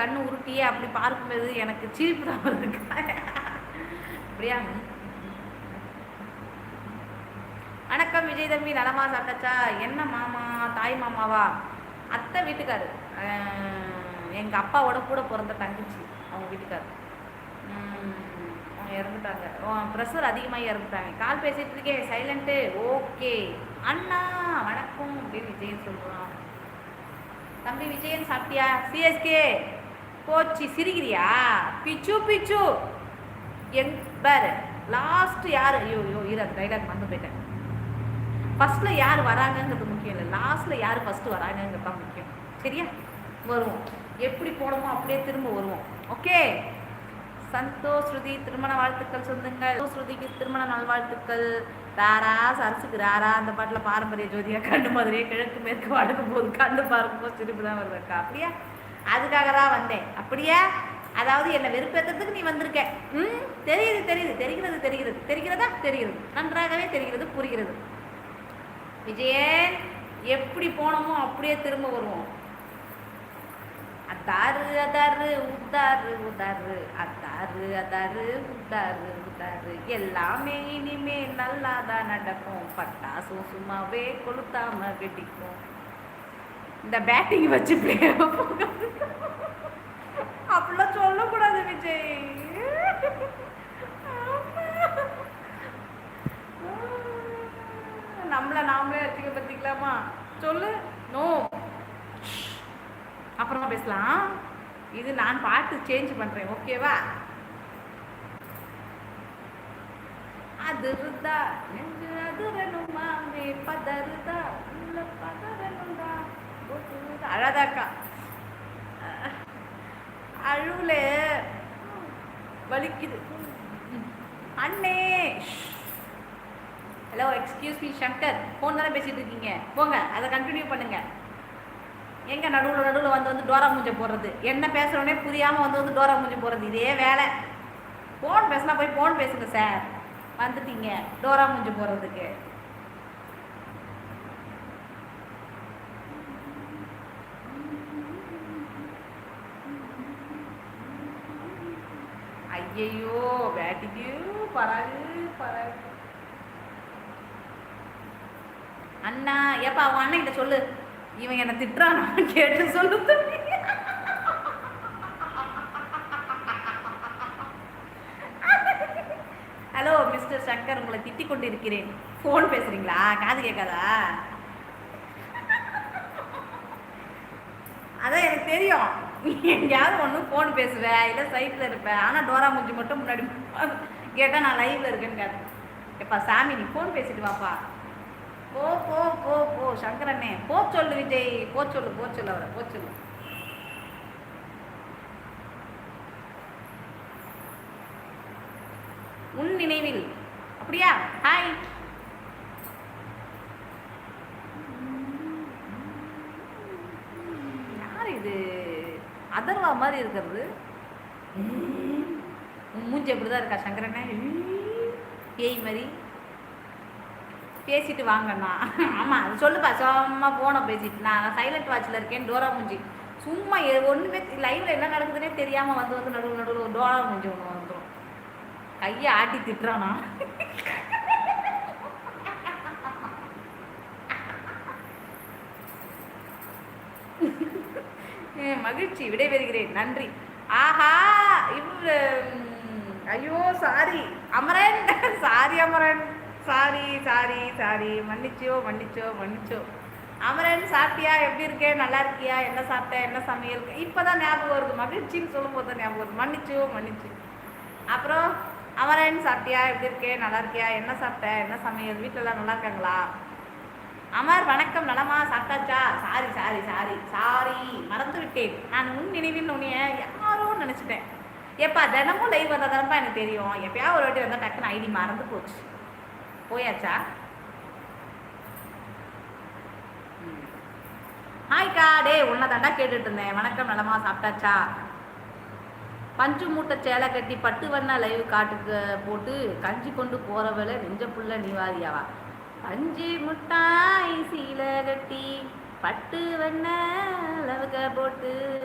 கண்ணு உருட்டியே அப்படி பார்க்கும்போது எனக்கு சிரிப்பு தான் வருது. அப்படியா? வணக்கம் விஜய் தம்பி நலமா சாப்பிட்டாச்சா என்ன மாமா தாய் மாமாவா? அத்தை வீட்டுக்காரு. எங்கள் அப்பாவோட கூட பிறந்த தங்கச்சி அவங்க வீட்டுக்காரு. இறந்துட்டாங்க. ப்ரெஷர் அதிகமாக இறந்துட்டாங்க. கால் பேசிட்டு இருக்கேன் சைலண்ட்டு ஓகே. அண்ணா வணக்கம். அப்படின்னு விஜயன் சொல்கிறான் தம்பி விஜயன் சாப்பிட்டியா? சிஎஸ்கே போச்சு சிரிக்கிறியா? பிச்சு பிச்சு. எங் பாரு லாஸ்ட் யார்? ஐயோ ஐயோ இரு அந்த டைலாக் மறந்து போயிட்டேன். ஃபர்ஸ்ட்ல யார் வராங்கங்கிறது முக்கியம் இல்லை. லாஸ்ட்ல யார் ஃபர்ஸ்ட் வராங்கங்கிறது தான் முக்கியம். சரியா? வருவோம். எப்படி போனோமோ அப்படியே திரும்ப வருவோம். ஓகே சந்தோஷ் ஸ்ருதி திருமண வாழ்த்துக்கள் சொந்தங்கள் ஸ்ருதிக்கு திருமண நல்வாழ்த்துக்கள். ராரா சரசுக்கு ராரா. அந்த பாட்டில் பாரம்பரிய ஜோதியாக கண்டு மாதிரியே கிழக்கு மேற்கு வடக்கு போது கண்டு பார்க்கும்போது சிரிப்பு தான் வருதுக்கா அப்படியா? அதுக்காக தான் வந்தேன். அப்படியே? அதாவது என்னை வெறுப்பேற்றத்துக்கு நீ வந்திருக்க. ம்? தெரியுது தெரியுது. தெரிகிறது தெரிகிறது. தெரிகிறதா? தெரிகிறது. நன்றாகவே தெரிகிறது புரிகிறது. விஜயன் எப்படி போனோமோ அப்படியே திரும்ப வருவோம். அத்தாரு அதாரு உத்தாரு உதாரு. அத்தாரு அதாரு உத்தாரு உதாரு. எல்லாமே இனிமே நல்லா தான் நடக்கும். பட்டாசும் சும்மாவே கொளுத்தாம வெடிக்கும். இந்த பேட்டிங் வச்சு அப்படிலாம் சொல்லக்கூடாது விஜய். நம்மளை நாமளே வச்சுக்க பத்திக்கலாமா? சொல்லு. நோ அப்புறமா பேசலாம். இது நான் பாட்டு சேஞ்ச் பண்றேன் ஓகேவா அது இருந்தா ஒட்டுதா. அழாதாக்கா அழுவுல வலிக்குது. அண்ணே. Hello excuse me Shankar. Phone தானே பேசிட்டு இருக்கீங்க. போங்க அதை கண்டினியூ பண்ணுங்க. எங்க நடுவில் நடுவில் வந்து வந்து டோரா மூஞ்ச போடுறது? என்ன பேசுகிறோன்னே புரியாமல் வந்து வந்து டோரா மூஞ்ச போடுறது? இதே வேலை. ஃபோன் பேசினா போய் ஃபோன் பேசுங்க சார் வந்துட்டீங்க. டோரா மூஞ்ச போடுறதுக்கு. ஐயையோ வேட்டிக்கு பராகு பராகு அண்ணா ஏப்பா அவன் அண்ணன் கிட்ட சொல்லு. இவன் என்னை திட்டுறானா கேட்டு சொல்லு ஹலோ மிஸ்டர் சங்கர் உங்களை திட்டிக் கொண்டு இருக்கிறேன் ஃபோன் பேசுறீங்களா? காது கேட்காதா? அதான் எனக்கு தெரியும். நீ எங்கேயாவது ஒன்று ஃபோன் பேசுவேன் இல்லை சைட்டில் இருப்பேன். ஆனால் டோரா மூஞ்சி மட்டும் முன்னாடி கேட்டால் நான் லைவில் இருக்கேன்னு கேட்டேன். எப்பா சாமி நீ ஃபோன் பேசிட்டு வாப்பா. போ போ போ போ சங்கரண்ணே. போ சொல்லு விஜய். போ சொல்லு போ சொல்லு அவரை போ சொல்லு. உன் நினைவில். அப்படியா? ஹாய் யார் இது? அதர்வா மாதிரி இருக்கிறது. மூஞ்சி மூஞ்சி அப்படிதான் இருக்கா சங்கரண்ணே பேய் மாதிரி. பேசிட்டு வாங்கண்ணா. ஆமாம் அது சொல்லுப்பா சும்மா போனோம் பேசிட்டு. நான் சைலண்ட் வாட்சில் இருக்கேன் டோரா மூஞ்சி. சும்மா ஒன்றுமே லைவில் என்ன நடக்குதுன்னே தெரியாமல் வந்து வந்து நடுவு நடுவில் டோரா மூஞ்சி ஒன்று வந்துடும் கையை ஆட்டி திட்டுறானா? மகிழ்ச்சி விடைபெறுகிறேன். நன்றி. ஆஹா இவ் ஐயோ sorry. Amaran. Sorry Amaran. Sorry sorry sorry. மன்னிச்சோ மன்னிச்சோ மன்னிச்சோ. அமரன் சாப்பிட்டியா? எப்படி இருக்கே? நல்லா இருக்கியா? என்ன சாப்பிட்ட? என்ன சமையல்? இப்போ தான் ஞாபகம் வருது. மகிழ்ச்சின்னு சொல்லும் போது தான் ஞாபகம் வருது. மன்னிச்சோ மன்னிச்சு. அப்புறம் அமரன் சாப்பிட்டியா? எப்படி இருக்கே? நல்லா இருக்கியா? என்ன சாப்பிட்ட? என்ன சமையல்? வீட்டிலலாம் நல்லா இருக்காங்களா? அமர் வணக்கம் நலமா சாப்பிட்டாச்சா? Sorry sorry sorry sorry. மறந்து விட்டேன் நான் உன் நினைவில் உன்னைய யாரோ நினச்சிட்டேன். எப்பா தினமும் லைவ் வந்தால் தானப்பா எனக்கு தெரியும். எப்பயாவது ஒரு வாட்டி வந்தால் டக்குன்னு ஐடி மறந்து போச்சு. போயாச்சா? ம். ஹாய்க்கா டே உன்னை தாண்டா கேட்டுட்டு இருந்தேன். வணக்கம் நலமா சாப்பிட்டாச்சா? பஞ்சு மூட்டை சேலை கட்டி பட்டு வண்ண லைவ் காட்டுக்கு போட்டு கஞ்சி கொண்டு போறவள நெஞ்ச புள்ள நீவாதியாவா? அஞ்சு முட்டாய் சீலை கட்டி பட்டு வண்ண அளவுக போட்டு.